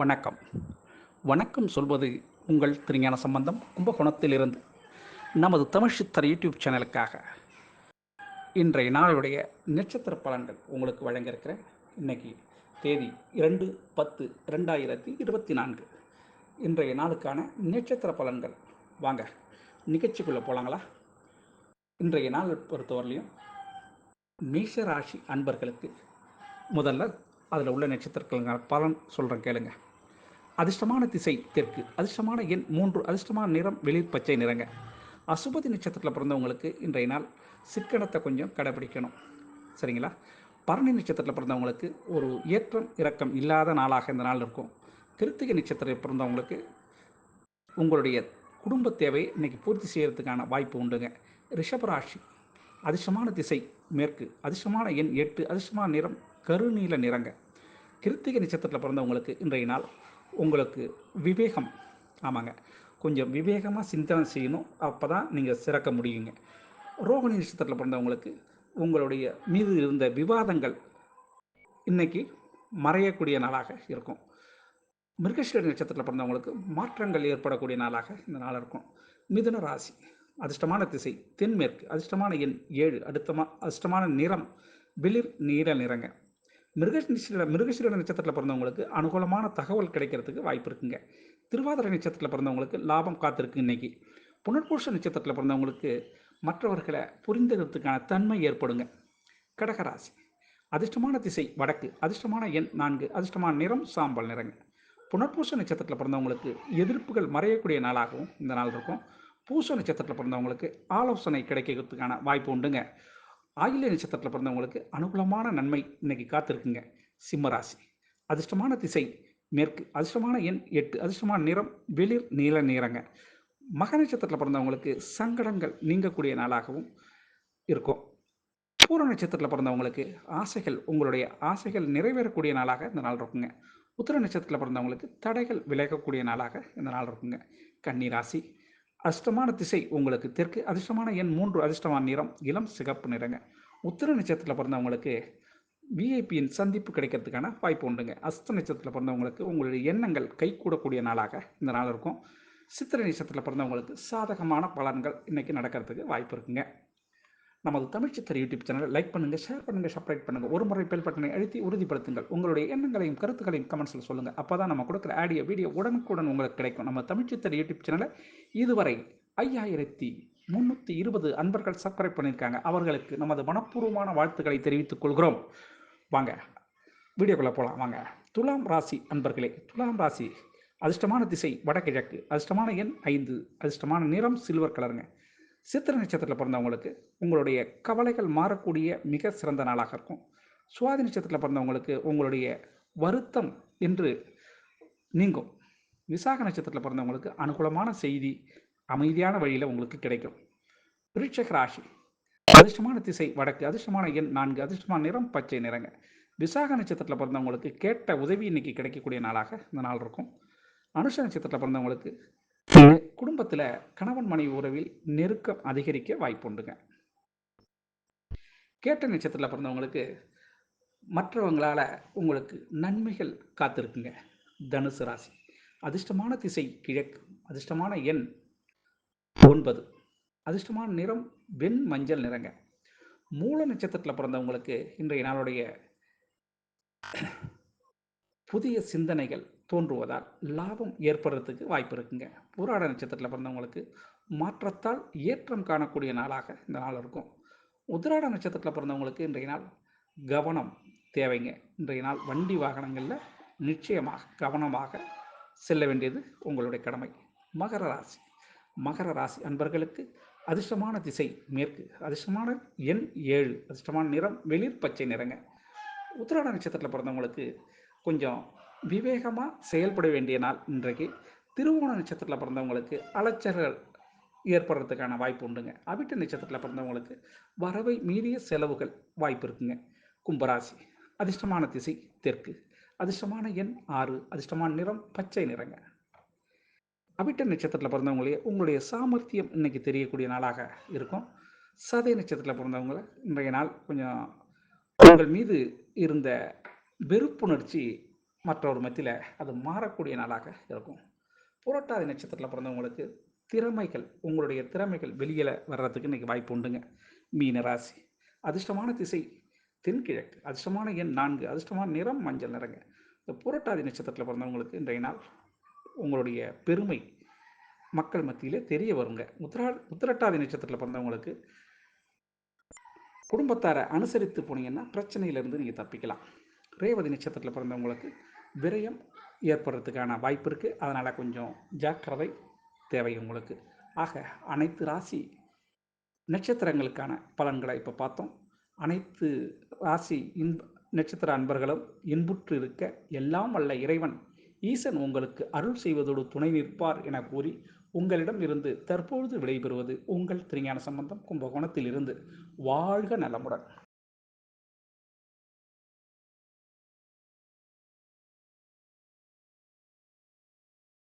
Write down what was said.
வணக்கம். வணக்கம் சொல்வது உங்கள் திருஞான சம்பந்தம் கும்பகோணத்திலிருந்து நமது தமிழ் சித்தர் யூடியூப் சேனலுக்காக. இன்றைய நாளுடைய நட்சத்திர பலன்கள் உங்களுக்கு வழங்கியிருக்கிறேன். இன்னைக்கு தேதி இரண்டு பத்து ரெண்டாயிரத்தி இருபத்தி நான்கு. இன்றைய நாளுக்கான நட்சத்திர பலன்கள். வாங்க நிகழ்ச்சிக்குள்ளே போகலாங்களா இன்றைய நாள் பொறுத்தவரையிலையும் மீசராசி அன்பர்களுக்கு முதல்ல அதில் உள்ள நட்சத்திரங்கள் பலன் சொல்கிறேன் கேளுங்கள் அதிர்ஷ்டமான திசை தெற்கு அதிர்ஷ்டமான எண் மூன்று அதிர்ஷ்டமான நிறம் வெளிர் பச்சை நிறங்க. அசுபதி நட்சத்திரத்தில் பிறந்தவங்களுக்கு இன்றைய நாள் சிக்கனத்தை கொஞ்சம் கடைபிடிக்கணும். சரிங்களா? பரணி நட்சத்திரத்தில் பிறந்தவங்களுக்கு ஒரு ஏற்றம் இறக்கம் இல்லாத நாளாக இந்த நாள் இருக்கும். கிருத்திகை நட்சத்திரத்தில் பிறந்தவங்களுக்கு உங்களுடைய குடும்ப தேவையை இன்னைக்கு பூர்த்தி செய்கிறதுக்கான வாய்ப்பு உண்டுங்க. ரிஷபராசி அதிர்ஷ்டமான திசை மேற்கு அதிர்ஷ்டமான எண் எட்டு அதிர்ஷ்டமான நிறம் கருநீல நிறங்க. கிருத்திகை நட்சத்திரத்தில் பிறந்தவங்களுக்கு இன்றைய நாள் உங்களுக்கு விவேகம். ஆமாங்க. கொஞ்சம் விவேகமாக சிந்தனை செய்யணும். அப்போ தான் நீங்கள் சிறக்க முடியுங்க. ரோகிணி நட்சத்திரத்தில் பிறந்தவங்களுக்கு உங்களுடைய மீது இருந்த விவாதங்கள் இன்னைக்கு மறையக்கூடிய நாளாக இருக்கும். மிருகஸ்வரி நட்சத்திரத்தில் பிறந்தவங்களுக்கு மாற்றங்கள் ஏற்படக்கூடிய நாளாக இந்த நாள் இருக்கும். மிதுன ராசி அதிர்ஷ்டமான திசை தென்மேற்கு அதிர்ஷ்டமான எண் ஏழு அடுத்தமா அதிர்ஷ்டமான நிறம் வெளிர் நீல நிறங்க. மிருகசீர மிருகசீர நட்சத்திரத்தில் பிறந்தவங்களுக்கு அனுகூலமான தகவல் கிடைக்கிறதுக்கு வாய்ப்பு இருக்குங்க. திருவாதிரை நட்சத்திரத்தில் பிறந்தவங்களுக்கு லாபம் காத்திருக்கு இன்னைக்கு. புனர்பூஷ நட்சத்திரத்தில் பிறந்தவங்களுக்கு மற்றவர்களை புரிந்துகிறதுக்கான தன்மை ஏற்படுங்க. கடகராசி. அதிர்ஷ்டமான திசை வடக்கு அதிர்ஷ்டமான எண் நான்கு அதிர்ஷ்டமான நிறம் சாம்பல் நிறங்க. புனர்பூச நட்சத்திரத்தில் பிறந்தவங்களுக்கு எதிர்ப்புகள் மறையக்கூடிய நாளாகவும் இந்த நாள் இருக்கும். பூச நட்சத்திரத்தில் பிறந்தவங்களுக்கு ஆலோசனை கிடைக்கிறதுக்கான வாய்ப்பு உண்டுங்க. ஆயில்ய நட்சத்திரத்தில் பிறந்தவங்களுக்கு அனுகூலமான நன்மை இன்னைக்கு காத்திருக்குங்க. சிம்மராசி அதிர்ஷ்டமான திசை மேற்கு. அதிர்ஷ்டமான எண் எட்டு. அதிர்ஷ்டமான நிறம் வெளிர் நீல நிறங்க. மக நட்சத்திரத்தில் பிறந்தவங்களுக்கு சங்கடங்கள் நீங்கக்கூடிய நாளாகவும் இருக்கும். பூர நட்சத்திரத்தில் பிறந்தவங்களுக்கு ஆசைகள் உங்களுடைய ஆசைகள் நிறைவேறக்கூடிய நாளாக இந்த நாள் இருக்குங்க. உத்திர நட்சத்திரத்தில் பிறந்தவங்களுக்கு தடைகள் விலகக்கூடிய நாளாக இந்த நாள் இருக்குங்க. கன்னி ராசி. அதிர்ஷ்டமான திசை உங்களுக்கு தெற்கு அதிர்ஷ்டமான எண் மூன்று அதிர்ஷ்டமான நிறம் இளம் சிகப்பு நிறங்க. உத்திர நட்சத்திரத்தில் பிறந்தவங்களுக்கு விஐபியின் சந்திப்பு கிடைக்கிறதுக்கான வாய்ப்பு உண்டுங்க. அஸ்த நட்சத்திரத்தில் பிறந்தவங்களுக்கு உங்களுடைய எண்ணங்கள் கைகூடக்கூடிய நாளாக இந்த நாள் இருக்கும். சித்திரை நட்சத்திரத்தில் பிறந்தவங்களுக்கு சாதகமான பலன்கள் இன்றைக்கி நடக்கிறதுக்கு வாய்ப்பு இருக்குங்க. நமது தமிழ் சித்தர் யூடியூப் சேனலை லைக் பண்ணுங்கள் ஷேர் பண்ணுங்கள் சப்ஸ்கிரைப் பண்ணுங்கள் ஒரு முறை பெல் பட்டனை அழுத்தி உறுதிப்படுத்துங்கள். உங்களுடைய எண்ணங்களையும் கருத்துக்களையும் கமெண்ட்ஸில் சொல்லுங்கள் அப்போ தான் நம்ம கொடுக்குற ஆடியோ வீடியோ உடனுக்குடன் உங்களுக்கு கிடைக்கும். நம்ம தமிழ் சித்தர் யூடியூப் சேனலை இதுவரை ஐயாயிரத்தி முந்நூற்றி இருபது அன்பர்கள் சப்ஸ்கிரைப் பண்ணியிருக்காங்க. அவர்களுக்கு நமது மனப்பூர்வமான வாழ்த்துக்களை தெரிவித்துக் கொள்கிறோம். வாங்க வீடியோக்குள்ளே போகலாம் வாங்க துலாம் ராசி அன்பர்களே துலாம் ராசி அதிர்ஷ்டமான திசை வடகிழக்கு. அதிர்ஷ்டமான எண் ஐந்து. அதிர்ஷ்டமான நிறம் சில்வர் கலருங்க சித்திர நட்சத்திரத்தில் பிறந்தவங்களுக்கு உங்களுடைய கவலைகள் மாறக்கூடிய மிக சிறந்த நாளாக இருக்கும். சுவாதி நட்சத்திரத்தில் பிறந்தவங்களுக்கு உங்களுடைய வருத்தம் என்று நீங்கும். விசாக நட்சத்திரத்தில் பிறந்தவங்களுக்கு அனுகூலமான செய்தி அமைதியான வழியில் உங்களுக்கு கிடைக்கும். விருட்சக ராசி. அதிர்ஷ்டமான திசை வடக்கு அதிர்ஷ்டமான எண் நான்கு அதிர்ஷ்டமான நிறம் பச்சை நிறங்க. விசாக நட்சத்திரத்தில் பிறந்தவங்களுக்கு கேட்ட உதவி இன்னைக்கு கிடைக்கக்கூடிய நாளாக இந்த நாள் இருக்கும். அனுஷ நட்சத்திரத்தில் பிறந்தவங்களுக்கு குடும்பத்தில் கணவன் மனைவி உறவில் நெருக்கம் அதிகரிக்க வாய்ப்புண்டுங்க. கேட்ட நட்சத்திரத்தில் பிறந்தவங்களுக்கு மற்றவங்களால் உங்களுக்கு நன்மைகள் காத்திருக்குங்க. தனுசு ராசி. அதிர்ஷ்டமான திசை கிழக்கு அதிர்ஷ்டமான எண் ஒன்பது. அதிர்ஷ்டமான நிறம் வெண் மஞ்சள் நிறங்க. மூல நட்சத்திரத்தில் பிறந்தவங்களுக்கு இன்றைய நாளுடைய புதிய சிந்தனைகள் தோன்றுவதால் லாபம் ஏற்படுறதுக்கு வாய்ப்பு இருக்குங்க. புராட நட்சத்திரத்தில் பிறந்தவங்களுக்கு மாற்றத்தால் ஏற்றம் காணக்கூடிய நாளாக இந்த நாள் இருக்கும். உதிராட நட்சத்திரத்தில் பிறந்தவங்களுக்கு இன்றைய நாள் கவனம் தேவைங்க. இன்றைய நாள் வண்டி வாகனங்களில் நிச்சயமாக கவனமாக செல்ல வேண்டியது உங்களுடைய கடமை. மகர ராசி. மகர ராசி அன்பர்களுக்கு அதிர்ஷ்டமான திசை மேற்கு. அதிர்ஷ்டமான எண் ஏழு. அதிர்ஷ்டமான நிறம் வெளிர் பச்சை நிறங்க. உத்திராட நட்சத்திரத்தில் பிறந்தவங்களுக்கு கொஞ்சம் விவேகமாக செயல்பட வேண்டிய நாள் இன்றைக்கு. திருவோண நட்சத்திரத்தில் பிறந்தவங்களுக்கு அலைச்சல்கள் ஏற்படுறதுக்கான வாய்ப்பு உண்டுங்க. அவிட்ட நட்சத்திரத்தில் பிறந்தவங்களுக்கு வரவை மீறிய செலவுகள் வாய்ப்பு இருக்குங்க. கும்பராசி அதிர்ஷ்டமான திசை தெற்கு அதிர்ஷ்டமான எண் ஆறு அதிர்ஷ்டமான நிறம் பச்சை நிறங்க. அவிட்ட நட்சத்திரத்தில் பிறந்தவங்களே உங்களுடைய சாமர்த்தியம் இன்னைக்கு தெரியக்கூடிய நாளாக இருக்கும். சதய நட்சத்திரத்தில் பிறந்தவங்கள இன்றைய நாள் கொஞ்சம் உங்கள் மீது இருந்த வெறுப்புணர்ச்சி மற்றொரு மத்தியில் அது மாறக்கூடிய நாளாக இருக்கும். புரட்டாதி நட்சத்திரத்தில் பிறந்தவங்களுக்கு திறமைகள் உங்களுடைய திறமைகள் வெளியில் வர்றதுக்கு இன்றைக்கி வாய்ப்பு உண்டுங்க. மீன ராசி அதிர்ஷ்டமான திசை தென்கிழக்கு அதிர்ஷ்டமான எண் நான்கு அதிர்ஷ்டமான நிறம் மஞ்சள் நிறங்க. இந்த புரட்டாதி நட்சத்திரத்தில் பிறந்தவங்களுக்கு இன்றைய நாள் உங்களுடைய பெருமை மக்கள் மத்தியிலே தெரிய வருங்க. உத்திரா உத்திரட்டாதி நட்சத்திரத்தில் பிறந்தவங்களுக்கு குடும்பத்தாரை அனுசரித்து போனீங்கன்னா பிரச்சனையிலேருந்து நீங்கள் தப்பிக்கலாம். ரேவதி நட்சத்திரத்தில் பிறந்தவங்களுக்கு விரயம் ஏற்படுறதுக்கான வாய்ப்பு இருக்குது அதனால் கொஞ்சம் ஜாக்கிரதை தேவை உங்களுக்கு. ஆக அனைத்து ராசி நட்சத்திரங்களுக்கான பலன்களை இப்போ பார்த்தோம். அனைத்து ராசி இன்ப நட்சத்திர அன்பர்களும் இன்புற்று இருக்க எல்லாம் வல்ல இறைவன் ஈசன் உங்களுக்கு அருள் செய்வதோடு துணை நிற்பார் என கூறி உங்களிடம் இருந்து தற்பொழுது விடைபெறுவது உங்கள் திருஞான சம்பந்தம் கும்பகோணத்தில் இருந்து வாழ்க நலமுடன்.